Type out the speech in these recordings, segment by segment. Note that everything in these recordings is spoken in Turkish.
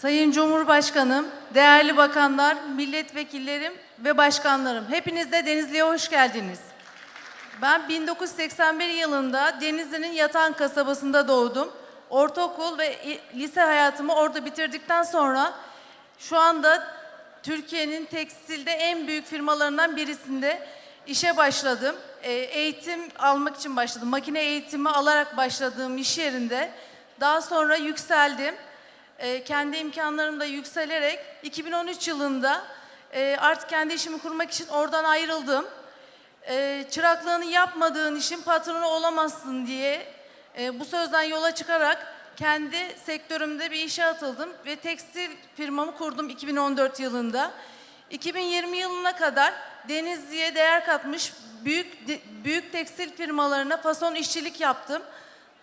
Sayın Cumhurbaşkanım, değerli bakanlar, milletvekillerim ve başkanlarım, hepiniz de Denizli'ye hoş geldiniz. Ben 1981 yılında Denizli'nin Yatan kasabasında doğdum. Ortaokul ve lise hayatımı orada bitirdikten sonra şu anda Türkiye'nin tekstilde en büyük firmalarından birisinde işe başladım. Ee, Eğitim almak için başladım. Makine eğitimi alarak başladığım iş yerinde daha sonra yükseldim. Ee, Kendi imkanlarımda yükselerek 2013 yılında e, artık kendi işimi kurmak için oradan ayrıldım e, çıraklığını yapmadığın işin patronu olamazsın diye e, bu sözden yola çıkarak kendi sektörümde bir işe atıldım ve tekstil firmamı kurdum 2014 yılında. 2020 yılına kadar Denizli'ye değer katmış büyük büyük tekstil firmalarına fason işçilik yaptım.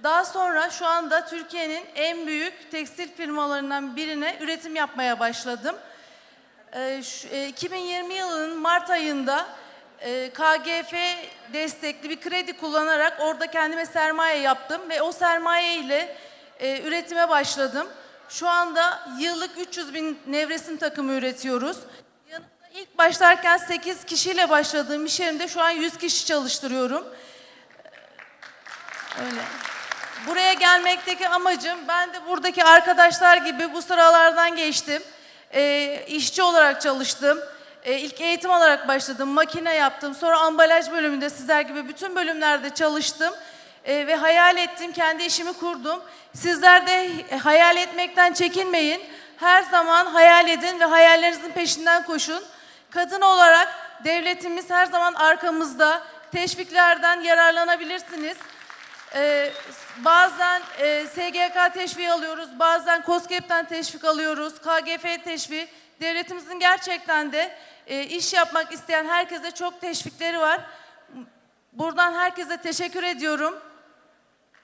Daha sonra şu anda Türkiye'nin en büyük tekstil firmalarından birine üretim yapmaya başladım. Ee, şu- e, 2020 yılının Mart ayında e, KGF destekli bir kredi kullanarak orada kendime sermaye yaptım ve o sermaye ile e, üretime başladım. Şu anda yıllık 300 bin nevresim takımı üretiyoruz. Yanımda ilk başlarken 8 kişiyle başladığım iş yerimde şu an 100 kişi çalıştırıyorum. Öyle. Buraya gelmekteki amacım ben de buradaki arkadaşlar gibi bu sıralardan geçtim. Ee, işçi olarak çalıştım. Ee, ilk eğitim alarak başladım. Makine yaptım. Sonra ambalaj bölümünde sizler gibi bütün bölümlerde çalıştım. Ee, ve hayal ettim. Kendi işimi kurdum. Sizler de e, hayal etmekten çekinmeyin. Her zaman hayal edin ve hayallerinizin peşinden koşun. Kadın olarak devletimiz her zaman arkamızda. Teşviklerden yararlanabilirsiniz. Ee, bazen e, SGK teşviği alıyoruz, bazen KOSGEB'den teşvik alıyoruz, KGF teşviği. Devletimizin gerçekten de e, iş yapmak isteyen herkese çok teşvikleri var. Buradan herkese teşekkür ediyorum.